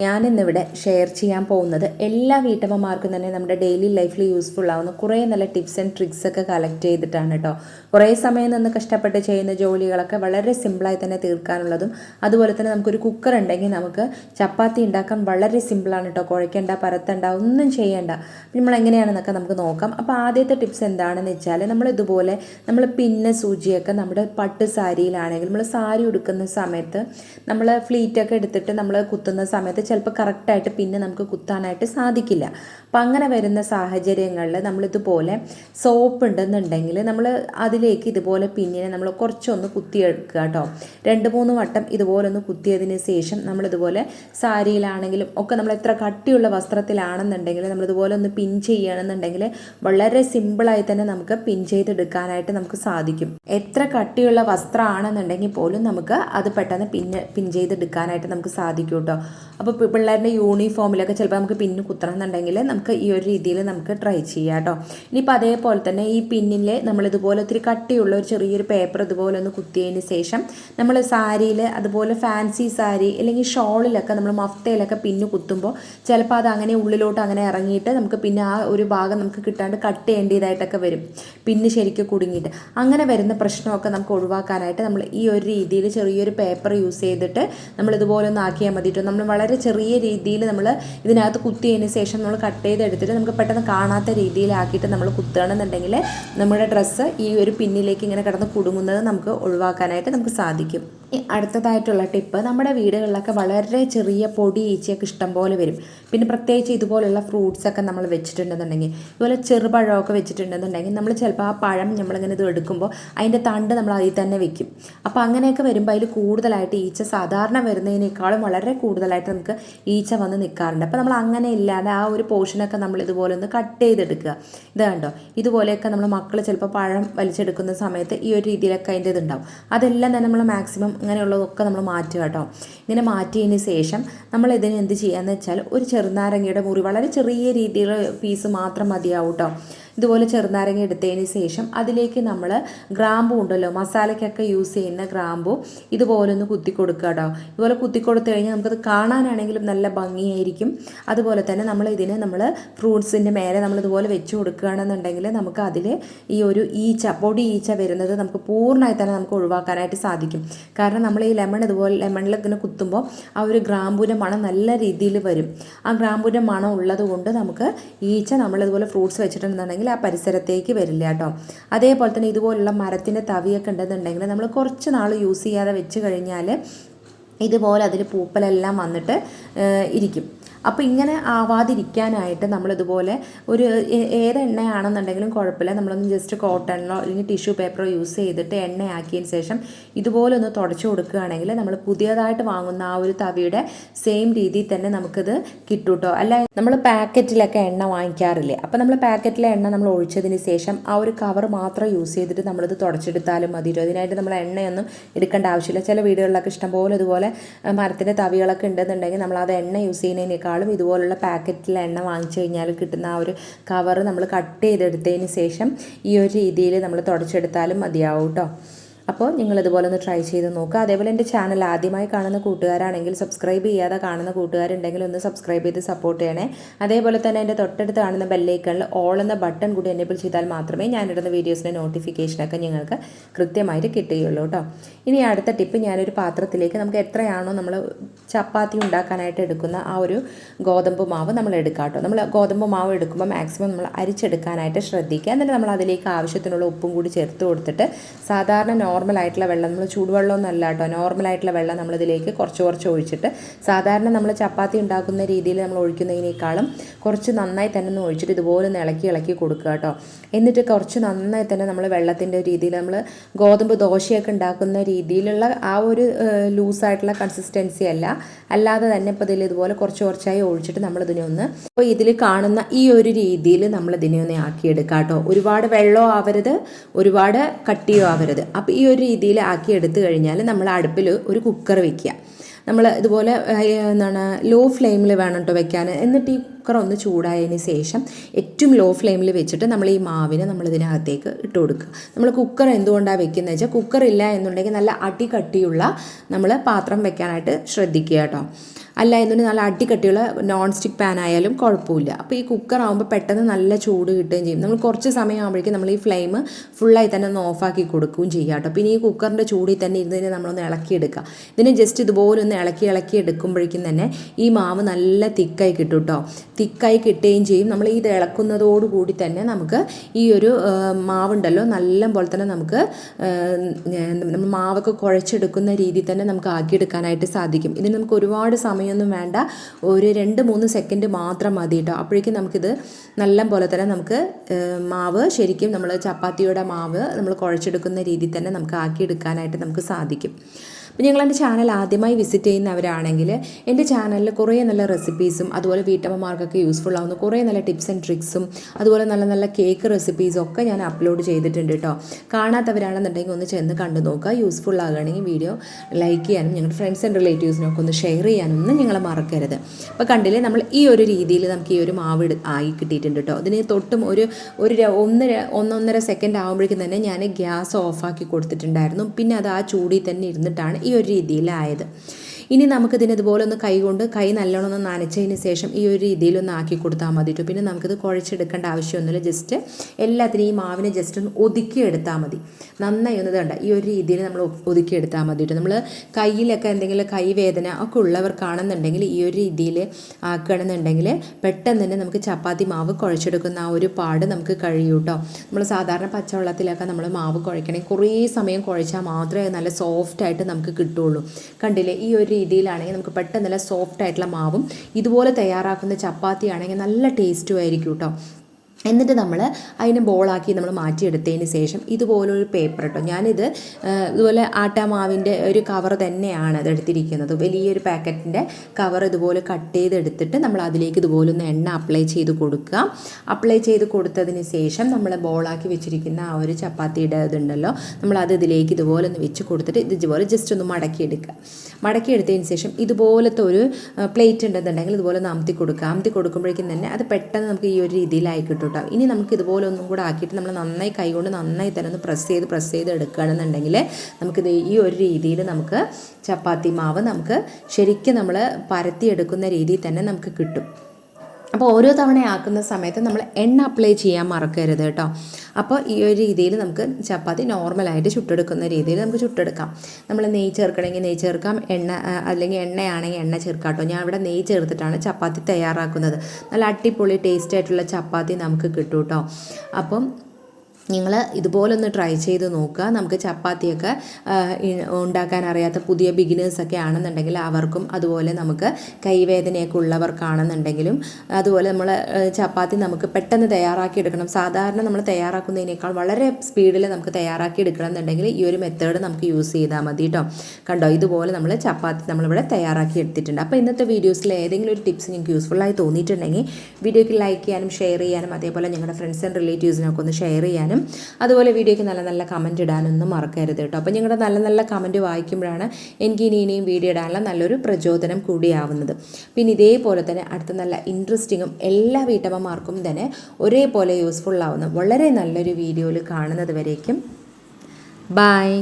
ഞാനിന്നിവിടെ ഷെയർ ചെയ്യാൻ പോകുന്നത് എല്ലാ വീട്ടമ്മമാർക്കും തന്നെ നമ്മുടെ ഡെയിലി ലൈഫിൽ യൂസ്ഫുൾ ആവുന്ന കുറേ നല്ല ടിപ്സ് ആൻഡ് ട്രിക്സ് ഒക്കെ കളക്ട് ചെയ്തിട്ടാണ് കേട്ടോ കുറേ സമയം നിന്ന് കഷ്ടപ്പെട്ട് ചെയ്യുന്ന ജോലികളൊക്കെ വളരെ സിമ്പിളായി തന്നെ തീർക്കാനുള്ളതും അതുപോലെ തന്നെ നമുക്കൊരു കുക്കർ ഉണ്ടെങ്കിൽ നമുക്ക് ചപ്പാത്തി ഉണ്ടാക്കാൻ വളരെ സിമ്പിളാണ് കേട്ടോ കുഴയ്ക്കേണ്ട പരത്തേണ്ട ഒന്നും ചെയ്യേണ്ട. നമ്മൾ എങ്ങനെയാണെന്നൊക്കെ നമുക്ക് നോക്കാം. അപ്പോൾ ആദ്യത്തെ ടിപ്സ് എന്താണെന്ന് വെച്ചാൽ നമ്മൾ ഇതുപോലെ നമ്മൾ പിന്നെ സൂചിയൊക്കെ നമ്മുടെ പട്ട് സാരിയിലാണെങ്കിൽ നമ്മൾ സാരി ഉടുക്കുന്ന സമയത്ത് നമ്മൾ ഫ്ലീറ്റൊക്കെ എടുത്തിട്ട് നമ്മൾ കുത്തുന്ന സമയത്ത് ചിലപ്പോൾ കറക്റ്റായിട്ട് പിന്നെ നമുക്ക് കുത്താനായിട്ട് സാധിക്കില്ല. അപ്പം അങ്ങനെ വരുന്ന സാഹചര്യങ്ങളിൽ നമ്മളിതുപോലെ സോപ്പ് ഉണ്ടെന്നുണ്ടെങ്കിൽ നമ്മൾ അതിലേക്ക് ഇതുപോലെ പിന്നിനെ നമ്മൾ കുറച്ചൊന്ന് കുത്തിയെടുക്കുക കേട്ടോ. രണ്ട് മൂന്ന് വട്ടം ഇതുപോലെ ഒന്ന് കുത്തിയതിന് ശേഷം നമ്മളിതുപോലെ സാരിയിലാണെങ്കിലും ഒക്കെ നമ്മൾ എത്ര കട്ടിയുള്ള വസ്ത്രത്തിലാണെന്നുണ്ടെങ്കിൽ നമ്മളിതുപോലെ ഒന്ന് പിൻ ചെയ്യുകയാണെന്നുണ്ടെങ്കിൽ വളരെ സിമ്പിളായി തന്നെ നമുക്ക് പിൻ ചെയ്തെടുക്കാനായിട്ട് നമുക്ക് സാധിക്കും. എത്ര കട്ടിയുള്ള വസ്ത്രമാണെന്നുണ്ടെങ്കിൽ പോലും നമുക്ക് അത് പെട്ടെന്ന് പിൻ പിൻ ചെയ്തെടുക്കാനായിട്ട് നമുക്ക് സാധിക്കും കേട്ടോ. അപ്പോൾ പിള്ളേരുടെ യൂണിഫോമിലൊക്കെ ചിലപ്പോൾ നമുക്ക് പിന്ന് കുത്തണം എന്നുണ്ടെങ്കിൽ നമുക്ക് ഈ ഒരു രീതിയിൽ നമുക്ക് ട്രൈ ചെയ്യാം കേട്ടോ ഇനിയിപ്പോൾ അതേപോലെ തന്നെ ഈ പിന്നിൽ നമ്മളിതുപോലെ ഒത്തിരി കട്ടിയുള്ള ഒരു ചെറിയൊരു പേപ്പർ ഇതുപോലെ ഒന്ന് കുത്തിയതിന് ശേഷം നമ്മൾ സാരിയിൽ അതുപോലെ ഫാൻസി സാരി അല്ലെങ്കിൽ ഷോളിലൊക്കെ നമ്മൾ മഫ്തയിലൊക്കെ പിന്ന് കുത്തുമ്പോൾ ചിലപ്പോൾ അത് അങ്ങനെ ഉള്ളിലോട്ട് അങ്ങനെ ഇറങ്ങിയിട്ട് നമുക്ക് പിന്നെ ആ ഒരു ഭാഗം നമുക്ക് കിട്ടാണ്ട് കട്ട് ചെയ്യേണ്ടതായിട്ടൊക്കെ വരും. പിന്നെ ശരിക്കും കുടുങ്ങിയിട്ട് അങ്ങനെ വരുന്ന പ്രശ്നമൊക്കെ നമുക്ക് ഒഴിവാക്കാനായിട്ട് നമ്മൾ ഈ ഒരു രീതിയിൽ ചെറിയൊരു പേപ്പർ യൂസ് ചെയ്തിട്ട് നമ്മൾ ഇതുപോലെ ഒന്ന് ആക്കിയാൽ മതി നമ്മൾ വളരെ ചെറിയ രീതിയിൽ നമ്മൾ ഇതിനകത്ത് കുത്തിയതിന് ശേഷം നമ്മൾ കട്ട് ചെയ്തെടുത്തിട്ട് നമുക്ക് പെട്ടെന്ന് കാണാത്ത രീതിയിലാക്കിയിട്ട് നമ്മൾ കുത്തുകയാണെന്നുണ്ടെങ്കിൽ നമ്മുടെ ഡ്രസ്സ് ഈ ഒരു പിന്നിലേക്ക് ഇങ്ങനെ കിടന്ന് കുടുങ്ങുന്നത് നമുക്ക് ഒഴിവാക്കാനായിട്ട് നമുക്ക് സാധിക്കും. അടുത്തതായിട്ടുള്ള ടിപ്പ് നമ്മുടെ വീടുകളിലൊക്കെ വളരെ ചെറിയ പൊടി ഈച്ചയൊക്കെ ഇഷ്ടം പോലെ വരും. പിന്നെ പ്രത്യേകിച്ച് ഇതുപോലുള്ള ഫ്രൂട്ട്സ് ഒക്കെ നമ്മൾ വെച്ചിട്ടുണ്ടെന്നുണ്ടെങ്കിൽ ഇതുപോലെ ചെറുപഴമൊക്കെ വെച്ചിട്ടുണ്ടെന്നുണ്ടെങ്കിൽ നമ്മൾ ചിലപ്പോൾ ആ പഴം നമ്മളിങ്ങനെ ഇത് എടുക്കുമ്പോൾ അതിന്റെ തണ്ട് നമ്മൾ അതിൽ തന്നെ വെക്കും. അപ്പോൾ അങ്ങനെയൊക്കെ വരുമ്പോൾ അതിൽ കൂടുതലായിട്ട് ഈച്ച സാധാരണ വരുന്നതിനേക്കാളും വളരെ കൂടുതലായിട്ട് നമുക്ക് ഈച്ച വന്ന് നിൽക്കാറുണ്ട് അപ്പോൾ നമ്മൾ അങ്ങനെ ഇല്ലാതെ ആ ഒരു പോർഷനൊക്കെ നമ്മൾ ഇതുപോലെ ഒന്ന് കട്ട് ചെയ്തെടുക്കുക. ഇത് കണ്ടോ? ഇതുപോലെയൊക്കെ നമ്മൾ മക്കൾ ചിലപ്പോൾ പഴം വലിച്ചെടുക്കുന്ന സമയത്ത് ഈ ഒരു രീതിയിലൊക്കെ അതിന്റെ ഇതുണ്ടാവും. അതെല്ലാം തന്നെ നമ്മൾ മാക്സിമം ഇങ്ങനെയുള്ളതൊക്കെ നമ്മൾ മാറ്റുക കേട്ടോ. ഇങ്ങനെ മാറ്റിയതിന് ശേഷം നമ്മൾ ഇതിന് എന്ത് ചെയ്യുക എന്ന് വെച്ചാൽ ഒരു ചെറുനാരങ്ങയുടെ മുറി വളരെ ചെറിയ രീതിയിലുള്ള പീസ് മാത്രം മതിയാവും കേട്ടോ. ഇതുപോലെ ചെറുനാരങ്ങ എടുത്തതിന് ശേഷം അതിലേക്ക് നമ്മൾ ഗ്രാമ്പു ഉണ്ടല്ലോ മസാലയ്ക്കൊക്കെ യൂസ് ചെയ്യുന്ന ഗ്രാമ്പു ഇതുപോലെ ഒന്ന് കുത്തി കൊടുക്കുക കേട്ടോ ഇതുപോലെ കുത്തി കൊടുത്തു കഴിഞ്ഞാൽ നമുക്കത് കാണാനാണെങ്കിലും നല്ല ഭംഗിയായിരിക്കും. അതുപോലെ തന്നെ നമ്മൾ ഇതിനെ നമ്മൾ ഫ്രൂട്ട്സിന്റെ മേലെ നമ്മൾ ഇതുപോലെ വെച്ച് കൊടുക്കുകയാണെന്നുണ്ടെങ്കിൽ നമുക്ക് അതിൽ ഈ ഒരു ഈച്ച പൊടി ഈച്ച വരുന്നത് നമുക്ക് പൂർണമായി തന്നെ നമുക്ക് ഒഴിവാക്കാനായിട്ട് സാധിക്കും. കാരണം നമ്മൾ ഈ ലെമൺ ഇതുപോലെ ലെമണിൽ ഇങ്ങനെ കുത്തുമ്പോൾ ആ ഒരു ഗ്രാമ്പൂന്റെ മണം നല്ല രീതിയിൽ വരും. ആ ഗ്രാമ്പൂന്റെ മണം ഉള്ളത് കൊണ്ട് നമുക്ക് ഈച്ച നമ്മളിതുപോലെ ഫ്രൂട്ട്സ് വെച്ചിട്ടുണ്ടെന്നുണ്ടെങ്കിൽ ആ പരിസരത്തേക്ക് വരില്ല കേട്ടോ. അതേപോലെ തന്നെ ഇതുപോലുള്ള മരത്തിന്റെ തവിയൊക്കെ ഉണ്ടെന്നുണ്ടെങ്കിൽ നമ്മൾ കുറച്ച് നാൾ യൂസ് ചെയ്യാതെ വെച്ച് കഴിഞ്ഞാൽ ഇതുപോലെ അതിൽ പൂപ്പലെല്ലാം വന്നിട്ട് ഇരിക്കും. അപ്പോൾ ഇങ്ങനെ ആവാതിരിക്കാനായിട്ട് നമ്മളിതുപോലെ ഒരു ഏത് എണ്ണയാണെന്നുണ്ടെങ്കിലും കുഴപ്പമില്ല. നമ്മളൊന്ന് ജസ്റ്റ് കോട്ടണിലോ അല്ലെങ്കിൽ ടിഷ്യൂ പേപ്പറോ യൂസ് ചെയ്തിട്ട് എണ്ണയാക്കിയതിന് ശേഷം ഇതുപോലെ ഒന്ന് തുടച്ചു കൊടുക്കുകയാണെങ്കിൽ നമ്മൾ പുതിയതായിട്ട് വാങ്ങുന്ന ആ ഒരു തവിയുടെ സെയിം രീതിയിൽ തന്നെ നമുക്കിത് കിട്ടും കേട്ടോ അല്ല നമ്മൾ പാക്കറ്റിലൊക്കെ എണ്ണ വാങ്ങിക്കാറില്ലേ? അപ്പോൾ നമ്മൾ പാക്കറ്റിലെ എണ്ണ നമ്മൾ ഒഴിച്ചതിന് ശേഷം ആ ഒരു കവർ മാത്രം യൂസ് ചെയ്തിട്ട് നമ്മളിത് തുടച്ചെടുത്താലും മതി. അതിനായിട്ട് നമ്മൾ എണ്ണയൊന്നും എടുക്കേണ്ട ആവശ്യമില്ല. ചില വീടുകളിലൊക്കെ ഇഷ്ടംപോലെ ഇതുപോലെ മരത്തിന്റെ തവികളൊക്കെ ഉണ്ടെന്നുണ്ടെങ്കിൽ നമ്മൾ അത് എണ്ണ യൂസ് ചെയ്യുന്നതിനേക്കാളും ഇതുപോലുള്ള പാക്കറ്റിലെ എണ്ണ വാങ്ങിച്ചു കഴിഞ്ഞാൽ കിട്ടുന്ന ആ ഒരു കവർ നമ്മൾ കട്ട് ചെയ്തെടുത്തതിന് ശേഷം ഈ ഒരു രീതിയിൽ നമ്മൾ തുടച്ചെടുത്താലും മതിയാവും കേട്ടോ അപ്പോൾ നിങ്ങളിതുപോലെ ഒന്ന് ട്രൈ ചെയ്ത് നോക്കുക അതേപോലെ എന്റെ ചാനൽ ആദ്യമായി കാണുന്ന കൂട്ടുകാരാണെങ്കിൽ സബ്സ്ക്രൈബ് ചെയ്യാതെ കാണുന്ന കൂട്ടുകാരുണ്ടെങ്കിൽ ഒന്ന് സബ്സ്ക്രൈബ് ചെയ്ത് സപ്പോർട്ട് ചെയ്യണേ. അതേപോലെ തന്നെ എന്റെ തൊട്ടടുത്ത് കാണുന്ന ബെല്ലൈക്കണിൽ ഓൾ എന്ന ബട്ടൺ കൂടി എനേബിൾ ചെയ്താൽ മാത്രമേ ഞാനിടുന്ന വീഡിയോസിന്റെ നോട്ടിഫിക്കേഷനൊക്കെ നിങ്ങൾക്ക് കൃത്യമായിട്ട് കിട്ടുകയുള്ളൂ കേട്ടോ ഇനി അടുത്ത ടിപ്പ് ഞാനൊരു പാത്രത്തിലേക്ക് നമുക്ക് എത്രയാണോ നമ്മൾ ചപ്പാത്തി ഉണ്ടാക്കാനായിട്ട് എടുക്കുന്ന ആ ഒരു ഗോതമ്പ് മാവ് നമ്മൾ എടുക്കാം കേട്ടോ നമ്മൾ ഗോതമ്പ് മാവ് എടുക്കുമ്പോൾ മാക്സിമം നമ്മൾ അരിച്ചെടുക്കാനായിട്ട് ശ്രദ്ധിക്കുക. എന്നിട്ട് നമ്മൾ അതിലേക്ക് ആവശ്യത്തിനുള്ള ഉപ്പും കൂടി ചേർത്ത് കൊടുത്തിട്ട് സാധാരണ നോർമൽ ആയിട്ടുള്ള വെള്ളം നമ്മൾ ചൂടുവെള്ളമൊന്നും അല്ല കേട്ടോ. നോർമൽ ആയിട്ടുള്ള വെള്ളം നമ്മളിതിലേക്ക് കുറച്ച് കുറച്ച് ഒഴിച്ചിട്ട് സാധാരണ നമ്മൾ ചപ്പാത്തി ഉണ്ടാക്കുന്ന രീതിയിൽ നമ്മൾ ഒഴിക്കുന്നതിനേക്കാളും കുറച്ച് നന്നായി തന്നെ ഒന്ന് ഒഴിച്ചിട്ട് ഇതുപോലെ ഒന്ന് ഇളക്കി ഇളക്കി കൊടുക്കുക കേട്ടോ. എന്നിട്ട് കുറച്ച് നന്നായി തന്നെ നമ്മൾ വെള്ളത്തിന്റെ രീതിയിൽ നമ്മൾ ഗോതമ്പ് ദോശയൊക്കെ ഉണ്ടാക്കുന്ന രീതിയിലുള്ള ആ ഒരു ലൂസായിട്ടുള്ള കൺസിസ്റ്റൻസി അല്ല. അല്ലാതെ തന്നെ ഇപ്പോൾ ഇതിൽ ഇതുപോലെ കുറച്ച് കുറച്ചായി ഒഴിച്ചിട്ട് നമ്മളിതിനെ ഒന്ന് അപ്പോൾ ഇതിൽ കാണുന്ന ഈ ഒരു രീതിയിൽ നമ്മളിതിനെ ഒന്ന് ആക്കിയെടുക്കാം കേട്ടോ. ഒരുപാട് വെള്ളമോ ആവരുത് ഒരുപാട് കട്ടിയോ ആവരുത്. അപ്പോൾ ഈ ഒരു രീതിയിൽ ആക്കി എടുത്തു കഴിഞ്ഞാൽ നമ്മൾ അടുപ്പിൽ ഒരു കുക്കർ വെക്കുക. നമ്മൾ ഇതുപോലെ എന്താണ് ലോ ഫ്ലെയിമിൽ വേണം കേട്ടോ വെക്കാൻ. എന്നിട്ട് ഈ കുക്കർ ഒന്ന് ചൂടായതിന് ശേഷം ഏറ്റവും ലോ ഫ്ലെയിമിൽ വെച്ചിട്ട് നമ്മൾ ഈ മാവിനെ നമ്മൾ ഇതിനകത്തേക്ക് ഇട്ട് കൊടുക്കുക. നമ്മൾ കുക്കർ എന്തുകൊണ്ടാണ് വെക്കുന്നത് വെച്ചാൽ കുക്കർ ഇല്ല എന്നുണ്ടെങ്കിൽ നല്ല അടി കട്ടിയുള്ള നമ്മൾ പാത്രം വെക്കാനായിട്ട് ശ്രദ്ധിക്കുക കേട്ടോ അല്ല എന്നുണ്ടെങ്കിൽ നല്ല അടിക്കട്ടിയുള്ള നോൺ സ്റ്റിക്ക് പാൻ ആയാലും കുഴപ്പമില്ല. അപ്പോൾ ഈ കുക്കർ ആകുമ്പോൾ പെട്ടെന്ന് നല്ല ചൂട് കിട്ടുകയും ചെയ്യും. നമ്മൾ കുറച്ച് സമയം ആകുമ്പോഴേക്കും നമ്മൾ ഈ ഫ്ലെയിം ഫുള്ളായി തന്നെ ഒന്ന് ഓഫാക്കി കൊടുക്കുകയും ചെയ്യുക കേട്ടോ. പിന്നെ ഈ കുക്കറിന്റെ ചൂടിൽ തന്നെ ഇരുന്നതിനെ നമ്മളൊന്ന് ഇളക്കിയെടുക്കുക. ഇതിനെ ജസ്റ്റ് ഇതുപോലെ ഒന്ന് ഇളക്കി ഇളക്കി എടുക്കുമ്പോഴേക്കും തന്നെ ഈ മാവ് നല്ല തിക്കായി കിട്ടും കേട്ടോ. തിക്കായി കിട്ടുകയും ചെയ്യും. നമ്മൾ ഇത് ഇളക്കുന്നതോടുകൂടി തന്നെ നമുക്ക് ഈ ഒരു മാവുണ്ടല്ലോ നല്ല പോലെ തന്നെ നമുക്ക് നമ്മൾ മാവൊക്കെ കുഴച്ചെടുക്കുന്ന രീതിയിൽ തന്നെ നമുക്ക് ആക്കിയെടുക്കാനായിട്ട് സാധിക്കും. ഇതിന് നമുക്ക് ഒരുപാട് സമയമൊന്നും വേണ്ട. ഒരു രണ്ട് മൂന്ന് സെക്കൻഡ് മാത്രം മതി കേട്ടോ അപ്പോഴേക്കും നമുക്കിത് നല്ല പോലെ തന്നെ നമുക്ക് മാവ് ശരിക്കും നമ്മൾ ചപ്പാത്തിയുടെ മാവ് നമ്മൾ കുഴച്ചെടുക്കുന്ന രീതിയിൽ തന്നെ നമുക്ക് ആക്കിയെടുക്കാനായിട്ട് നമുക്ക് സാധിക്കും. അപ്പോൾ ഞങ്ങൾ എന്റെ ചാനൽ ആദ്യമായി വിസിറ്റ് ചെയ്യുന്നവരാണെങ്കിൽ എന്റെ ചാനലിൽ കുറേ നല്ല റെസിപ്പീസും അതുപോലെ വീട്ടമ്മമാർക്കൊക്കെ യൂസ്ഫുൾ ആവുന്ന കുറേ നല്ല ടിപ്സ് ആൻഡ് ട്രിക്സും അതുപോലെ നല്ല നല്ല കേക്ക് റെസിപ്പീസും ഒക്കെ ഞാൻ അപ്ലോഡ് ചെയ്തിട്ടുണ്ട് കേട്ടോ കാണാത്തവരാണെന്നുണ്ടെങ്കിൽ ഒന്ന് ചെന്ന് കണ്ടു നോക്കുക. യൂസ്ഫുൾ ആകുകയാണെങ്കിൽ വീഡിയോ ലൈക്ക് ചെയ്യാനും ഞങ്ങളുടെ ഫ്രണ്ട്സ് ആൻഡ് റിലേറ്റീവ്സിനൊക്കെ ഒന്ന് ഷെയർ ചെയ്യാനും ഒന്നും നിങ്ങൾ മറക്കരുത്. അപ്പോൾ കണ്ടില്ലേ നമ്മൾ ഈ ഒരു രീതിയിൽ നമുക്ക് ഈ ഒരു മാവ് ആയി കിട്ടിയിട്ടുണ്ട് കേട്ടോ ഇതിന് തൊട്ടും ഒരു ഒരു ഒന്നര ഒന്നൊന്നര സെക്കൻഡ് ആകുമ്പോഴേക്കും തന്നെ ഞാൻ ഗ്യാസ് ഓഫാക്കി കൊടുത്തിട്ടുണ്ടായിരുന്നു. പിന്നെ അത് ആ ചൂടിൽ തന്നെ ഇരുന്നിട്ടാണ് ഈ ഒരു രീതിയിലായത്. ഇനി നമുക്കിതിന് ഇതുപോലെ ഒന്ന് കൈ കൊണ്ട് കൈ നല്ലോണം ഒന്ന് നനച്ചതിന് ശേഷം ഈ ഒരു രീതിയിൽ ഒന്ന് ആക്കി കൊടുത്താൽ മതി കേട്ടോ പിന്നെ നമുക്കിത് കുഴച്ചെടുക്കേണ്ട ആവശ്യമൊന്നുമില്ല. ജസ്റ്റ് എല്ലാത്തിനും ഈ മാവിനെ ജസ്റ്റ് ഒന്ന് ഒതുക്കി എടുത്താൽ മതി. നന്നായി ഒന്ന് വേണ്ട ഈ ഒരു രീതിയിൽ നമ്മൾ ഒതുക്കി എടുത്താൽ മതി കേട്ടോ നമ്മൾ കയ്യിലൊക്കെ എന്തെങ്കിലും കൈവേദന ഒക്കെ ഉള്ളവർക്കാണെന്നുണ്ടെങ്കിൽ ഈ ഒരു രീതിയിൽ ആക്കുകയാണെന്നുണ്ടെങ്കിൽ പെട്ടെന്ന് തന്നെ നമുക്ക് ചപ്പാത്തി മാവ് കുഴച്ചെടുക്കുന്ന ആ ഒരു പാട് നമുക്ക് കഴിയും കേട്ടോ നമ്മൾ സാധാരണ പച്ചവെള്ളത്തിലൊക്കെ നമ്മൾ മാവ് കുഴക്കണമെങ്കിൽ കുറേ സമയം കുഴച്ചാൽ മാത്രമേ നല്ല സോഫ്റ്റായിട്ട് നമുക്ക് കിട്ടുള്ളൂ കണ്ടില്ലേ? ഈ ഒരു രീതിയിലാണെങ്കിൽ നമുക്ക് പെട്ടെന്ന് നല്ല സോഫ്റ്റ് ആയിട്ടുള്ള മാവും ഇതുപോലെ തയ്യാറാക്കുന്ന ചപ്പാത്തി ആണെങ്കിൽ നല്ല ടേസ്റ്റും ആയിരിക്കും കേട്ടോ എന്നിട്ട് നമ്മൾ അതിനെ ബോളാക്കി നമ്മൾ മാറ്റിയെടുത്തതിന് ശേഷം ഇതുപോലൊരു പേപ്പർ കേട്ടോ ഞാനിത് ഇതുപോലെ ആട്ടാമാവിന്റെ ഒരു കവർ തന്നെയാണ് അത് എടുത്തിരിക്കുന്നത്. വലിയൊരു പാക്കറ്റിന്റെ കവർ ഇതുപോലെ കട്ട് ചെയ്തെടുത്തിട്ട് നമ്മൾ അതിലേക്ക് ഇതുപോലെ ഒന്ന് എണ്ണ അപ്ലൈ ചെയ്ത് കൊടുക്കുക. അപ്ലൈ ചെയ്ത് കൊടുത്തതിന് ശേഷം നമ്മൾ ബോളാക്കി വെച്ചിരിക്കുന്ന ആ ഒരു ചപ്പാത്തിയുടെ ഇതുണ്ടല്ലോ നമ്മൾ അത് ഇതിലേക്ക് ഇതുപോലെ ഒന്ന് വെച്ച് കൊടുത്തിട്ട് ഇത് ഇതുപോലെ ജസ്റ്റ് ഒന്ന് മടക്കിയെടുക്കുക. മടക്കിയെടുത്തതിന് ശേഷം ഇതുപോലത്തെ ഒരു പ്ലേറ്റ് ഉണ്ടെന്നുണ്ടെങ്കിൽ ഇതുപോലെ ഒന്ന് അമത്തി കൊടുക്കുക. അമത്തി കൊടുക്കുമ്പോഴേക്കും തന്നെ അത് പെട്ടെന്ന് നമുക്ക് ഈ ഒരു രീതിയിലായി കിട്ടും കേട്ടോ ഇനി നമുക്ക് ഇതുപോലെ ഒന്നും കൂടെ ആക്കിയിട്ട് നമ്മൾ നന്നായി കൈകൊണ്ട് നന്നായി തന്നെ ഒന്ന് പ്രസ് ചെയ്ത് പ്രസ് ചെയ്ത് എടുക്കുകയാണെന്നുണ്ടെങ്കിൽ നമുക്കിത് ഈ ഒരു രീതിയിൽ നമുക്ക് ചപ്പാത്തി മാവ് നമുക്ക് ശരിക്കും നമ്മൾ പരത്തിയെടുക്കുന്ന രീതിയിൽ തന്നെ നമുക്ക് കിട്ടും. അപ്പോൾ ഓരോ തവണ ആക്കുന്ന സമയത്ത് നമ്മൾ എണ്ണ അപ്ലൈ ചെയ്യാൻ മറക്കരുത് കേട്ടോ. അപ്പോൾ ഈ ഒരു രീതിയിൽ നമുക്ക് ചപ്പാത്തി നോർമലായിട്ട് ചുട്ടെടുക്കുന്ന രീതിയിൽ നമുക്ക് ചുട്ടെടുക്കാം. നമ്മൾ നെയ് ചേർക്കണമെങ്കിൽ നെയ് ചേർക്കാം. എണ്ണ അല്ലെങ്കിൽ എണ്ണയാണെങ്കിൽ എണ്ണ ചേർക്കാം കേട്ടോ. ഞാൻ ഇവിടെ നെയ് ചേർത്തിട്ടാണ് ചപ്പാത്തി തയ്യാറാക്കുന്നത്. നല്ല അടിപൊളി ടേസ്റ്റ് ആയിട്ടുള്ള ചപ്പാത്തി നമുക്ക് കിട്ടും കേട്ടോ അപ്പം നിങ്ങൾ ഇതുപോലൊന്ന് ട്രൈ ചെയ്ത് നോക്കുക. നമുക്ക് ചപ്പാത്തിയൊക്കെ ഉണ്ടാക്കാൻ അറിയാത്ത പുതിയ ബിഗിനേഴ്സൊക്കെ ആണെന്നുണ്ടെങ്കിൽ അവർക്കും അതുപോലെ നമുക്ക് കൈവേദനയൊക്കെ ഉള്ളവർക്കാണെന്നുണ്ടെങ്കിലും അതുപോലെ നമ്മൾ ചപ്പാത്തി നമുക്ക് പെട്ടെന്ന് തയ്യാറാക്കി എടുക്കണം. സാധാരണ നമ്മൾ തയ്യാറാക്കുന്നതിനേക്കാൾ വളരെ സ്പീഡിൽ നമുക്ക് തയ്യാറാക്കി എടുക്കണം എന്നുണ്ടെങ്കിൽ ഈ ഒരു മെത്തേഡ് നമുക്ക് യൂസ് ചെയ്താൽ മതി കേട്ടോ കണ്ടോ? ഇതുപോലെ നമ്മൾ ചപ്പാത്തി നമ്മളിവിടെ തയ്യാറാക്കി എടുത്തിട്ടുണ്ട്. അപ്പോൾ ഇന്നത്തെ വീഡിയോസിൽ ഏതെങ്കിലും ഒരു ടിപ്സ് നിങ്ങൾക്ക് യൂസ്ഫുള്ളായി തോന്നിയിട്ടുണ്ടെങ്കിൽ വീഡിയോയ്ക്ക് ലൈക്ക് ചെയ്യാനും ഷെയർ ചെയ്യാനും അതേപോലെ ഞങ്ങളുടെ ഫ്രണ്ട്സ് ആൻഡ് റിലേറ്റീവ്സിനൊക്കെ ഒന്ന് ഷെയർ ചെയ്യാനും അതുപോലെ വീഡിയോയ്ക്ക് നല്ല നല്ല കമന്റ് ഇടാനൊന്നും മറക്കരുത് കേട്ടോ. അപ്പോൾ നിങ്ങളുടെ നല്ല നല്ല കമന്റ് വായിക്കുമ്പോഴാണ് എനിക്ക് ഇനി ഇനിയും വീഡിയോ ഇടാനുള്ള നല്ലൊരു പ്രചോദനം കൂടിയാവുന്നത്. പിന്നെ ഇതേപോലെ തന്നെ അടുത്ത നല്ല ഇൻട്രസ്റ്റിങ്ങും എല്ലാ വീട്ടമ്മമാർക്കും തന്നെ ഒരേപോലെ യൂസ്ഫുള്ളാവുന്ന വളരെ നല്ലൊരു വീഡിയോയിൽ കാണുന്നത് വരേക്കും. ബായ്